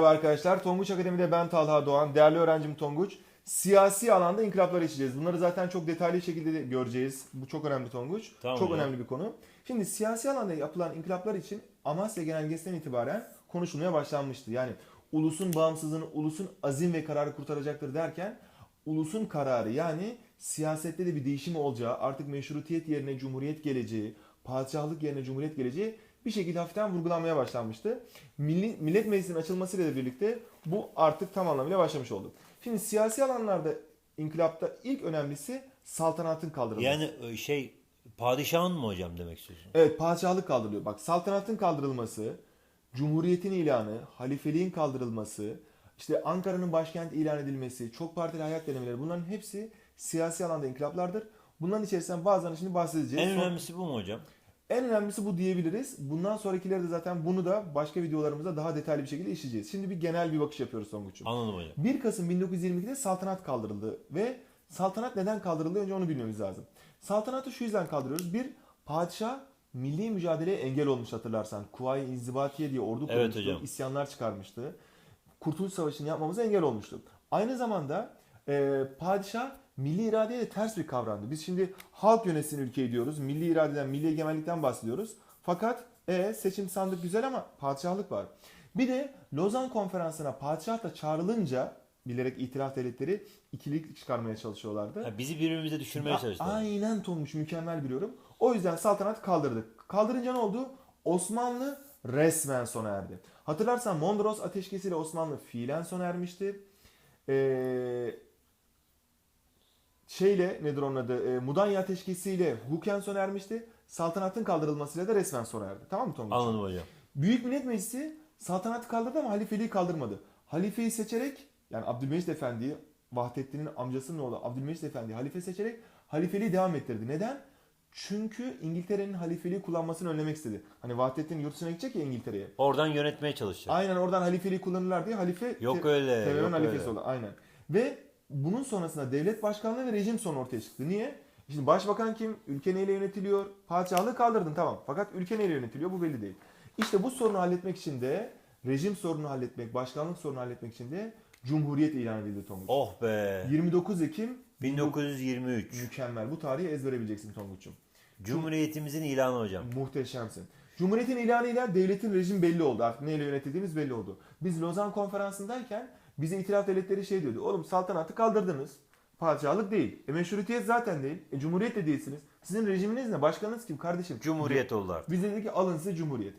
Merhaba arkadaşlar. Tonguç Akademi'de ben Talha Doğan. Değerli öğrencim Tonguç. Siyasi alanda inkılaplar işleyeceğiz. Bunları zaten çok detaylı şekilde de göreceğiz. Bu çok önemli Tonguç. Tamam çok hocam. önemli bir konu. Şimdi siyasi alanda yapılan inkılaplar için Amasya Genelgesi'nden itibaren konuşulmaya başlanmıştı. Yani ulusun bağımsızlığını, ulusun azim ve kararı kurtaracaktır derken ulusun kararı yani siyasette de bir değişim olacağı, artık meşrutiyet yerine cumhuriyet geleceği, padişahlık yerine cumhuriyet geleceği bir şekilde hafiften vurgulanmaya başlanmıştı. Milli, Millet Meclisi'nin açılmasıyla birlikte bu artık tam anlamıyla başlamış oldu. Şimdi siyasi alanlarda inkılapta ilk önemlisi saltanatın kaldırılması. Yani e, şey padişahın mı hocam demek istiyorsun? Evet padişahlık kaldırılıyor. Bak saltanatın kaldırılması, cumhuriyetin ilanı, halifeliğin kaldırılması, işte Ankara'nın başkent ilan edilmesi, çok partili hayat denemeleri bunların hepsi siyasi alanda inkılaplardır. Bunların içerisinden bazılarını şimdi bahsedeceğiz. En önemlisi bu mu hocam? En önemlisi bu diyebiliriz. Bundan sonrakileri de zaten bunu da başka videolarımızda daha detaylı bir şekilde işleyeceğiz. Şimdi bir genel bir bakış yapıyoruz Tonguç'um. Anladım hocam. 1 Kasım 1922'de saltanat kaldırıldı ve saltanat neden kaldırıldı önce onu bilmemiz lazım. Saltanatı şu yüzden kaldırıyoruz. Bir, padişah milli mücadeleye engel olmuş hatırlarsan. Kuvayi İnzibatiye diye ordu Evet kurmuştu, hocam. isyanlar çıkarmıştı. Kurtuluş Savaşı'nı yapmamıza engel olmuştu. Aynı zamanda e, padişah milli iradeye de ters bir kavramdı. Biz şimdi halk yönetsin ülkeyi diyoruz. Milli iradeden, milli egemenlikten bahsediyoruz. Fakat e, seçim sandık güzel ama padişahlık var. Bir de Lozan Konferansı'na padişah da çağrılınca bilerek itiraf devletleri ikilik çıkarmaya çalışıyorlardı. Ha, bizi birbirimize düşürmeye çalıştılar. Aynen Tonguç mükemmel bir yorum. O yüzden saltanat kaldırdık. Kaldırınca ne oldu? Osmanlı resmen sona erdi. Hatırlarsan Mondros ateşkesiyle Osmanlı fiilen sona ermişti. Ee, şeyle nedir onun adı? Ee, Mudanya ateşkesiyle hukuken sona ermişti. Saltanatın kaldırılmasıyla da resmen sona erdi. Tamam mı Tonguç? Anladım hocam. Büyük Millet Meclisi saltanatı kaldırdı ama halifeliği kaldırmadı. Halifeyi seçerek yani Abdülmecit Efendi'yi Vahdettin'in amcasının oğlu Abdülmecit Efendi'yi halife seçerek halifeliği devam ettirdi. Neden? Çünkü İngiltere'nin halifeliği kullanmasını önlemek istedi. Hani Vahdettin yurt dışına gidecek ya İngiltere'ye. Oradan yönetmeye çalışacak. Aynen oradan halifeliği kullanırlar diye halife Yok öyle, yok halifesi öyle. oldu. Aynen. Ve bunun sonrasında devlet başkanlığı ve rejim sonu ortaya çıktı. Niye? Şimdi başbakan kim? Ülke neyle yönetiliyor? Padişahlığı kaldırdın tamam. Fakat ülke neyle yönetiliyor? Bu belli değil. İşte bu sorunu halletmek için de rejim sorunu halletmek, başkanlık sorunu halletmek için de Cumhuriyet ilan edildi Tonguç. Oh be. 29 Ekim 1923. mükemmel. Bu tarihi ezbere bileceksin Tonguç'um. Cumhuriyetimizin ilanı hocam. Muhteşemsin. Cumhuriyetin ilanıyla devletin rejim belli oldu. Artık neyle yönetildiğimiz belli oldu. Biz Lozan konferansındayken bize itiraf devletleri şey diyordu. Oğlum saltanatı kaldırdınız. Padişahlık değil. E meşrutiyet zaten değil. E cumhuriyet de değilsiniz. Sizin rejiminiz ne? Başkanınız kim kardeşim? Cumhuriyet oldu artık. Biz dedik ki alın size cumhuriyet.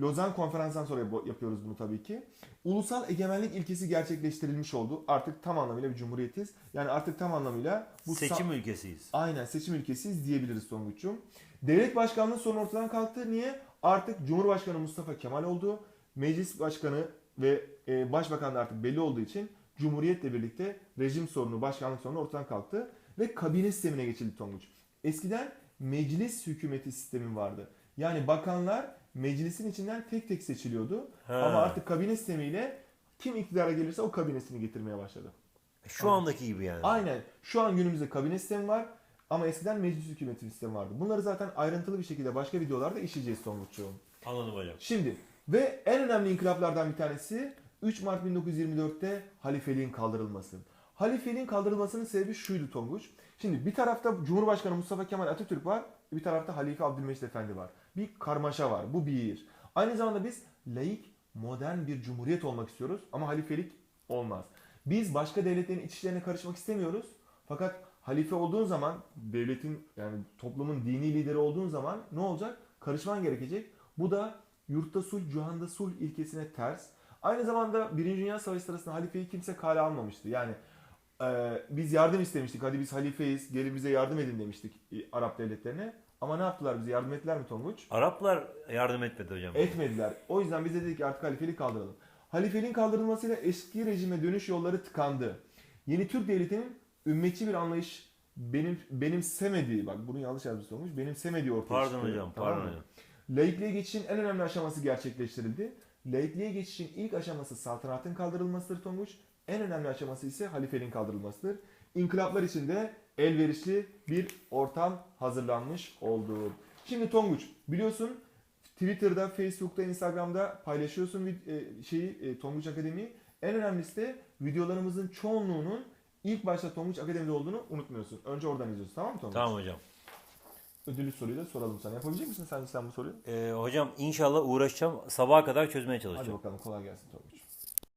Lozan konferansından sonra yapıyoruz bunu tabii ki. Ulusal egemenlik ilkesi gerçekleştirilmiş oldu. Artık tam anlamıyla bir cumhuriyetiz. Yani artık tam anlamıyla bu Seçim ülkesiyiz. Aynen seçim ülkesiyiz diyebiliriz Tonguç'um. Devlet başkanlığı sorunu ortadan kalktı. Niye? Artık Cumhurbaşkanı Mustafa Kemal oldu. Meclis başkanı ve e, başbakan da artık belli olduğu için Cumhuriyetle birlikte rejim sorunu, başkanlık sorunu ortadan kalktı. Ve kabine sistemine geçildi Tonguç. Eskiden meclis hükümeti sistemi vardı. Yani bakanlar meclisin içinden tek tek seçiliyordu. Ha. Ama artık kabine sistemiyle kim iktidara gelirse o kabinesini getirmeye başladı. Şu andaki gibi yani. Aynen. Şu an günümüzde kabine sistemi var ama eskiden meclis hükümeti sistemi vardı. Bunları zaten ayrıntılı bir şekilde başka videolarda işleyeceğiz Tonguç'um. Anladım hocam. Şimdi ve en önemli inkılaplardan bir tanesi 3 Mart 1924'te halifeliğin kaldırılması. Halifeliğin kaldırılmasının sebebi şuydu Tonguç. Şimdi bir tarafta Cumhurbaşkanı Mustafa Kemal Atatürk var, bir tarafta Halife Abdülmecit Efendi var. Bir karmaşa var. Bu bir. Aynı zamanda biz laik, modern bir cumhuriyet olmak istiyoruz ama halifelik olmaz. Biz başka devletlerin iç işlerine karışmak istemiyoruz. Fakat halife olduğun zaman devletin yani toplumun dini lideri olduğun zaman ne olacak? Karışman gerekecek. Bu da yurtta sulh, cuhanda sulh ilkesine ters. Aynı zamanda Birinci Dünya Savaşı sırasında halifeyi kimse kale almamıştı. Yani e, biz yardım istemiştik. Hadi biz halifeyiz, gelin bize yardım edin demiştik e, Arap devletlerine. Ama ne yaptılar bize? Yardım ettiler mi Tonguç? Araplar yardım etmedi hocam. Etmediler. O yüzden biz de dedik ki artık halifeliği kaldıralım. Halifeliğin kaldırılmasıyla eski rejime dönüş yolları tıkandı. Yeni Türk devletinin ümmetçi bir anlayış benim benimsemediği, bak bunu yanlış yazmış olmuş, benimsemediği ortaya Pardon çıktı. hocam, Tamam pardon mı? hocam. Laikliğe geçişin en önemli aşaması gerçekleştirildi. Laikliğe geçişin ilk aşaması saltanatın kaldırılmasıdır Tonguç. En önemli aşaması ise halifeliğin kaldırılmasıdır. İnkılaplar için de elverişli bir ortam hazırlanmış oldu. Şimdi Tonguç biliyorsun Twitter'da, Facebook'ta, Instagram'da paylaşıyorsun e, şeyi e, Tonguç Akademi'yi. En önemlisi de videolarımızın çoğunluğunun ilk başta Tonguç Akademi'de olduğunu unutmuyorsun. Önce oradan izliyorsun tamam mı Tonguç? Tamam hocam. Ödüllü soruyu da soralım sana. Yapabilecek misin sen, sen bu soruyu? Ee, hocam inşallah uğraşacağım. Sabaha kadar çözmeye Hadi çalışacağım. bakalım kolay gelsin Tonguç.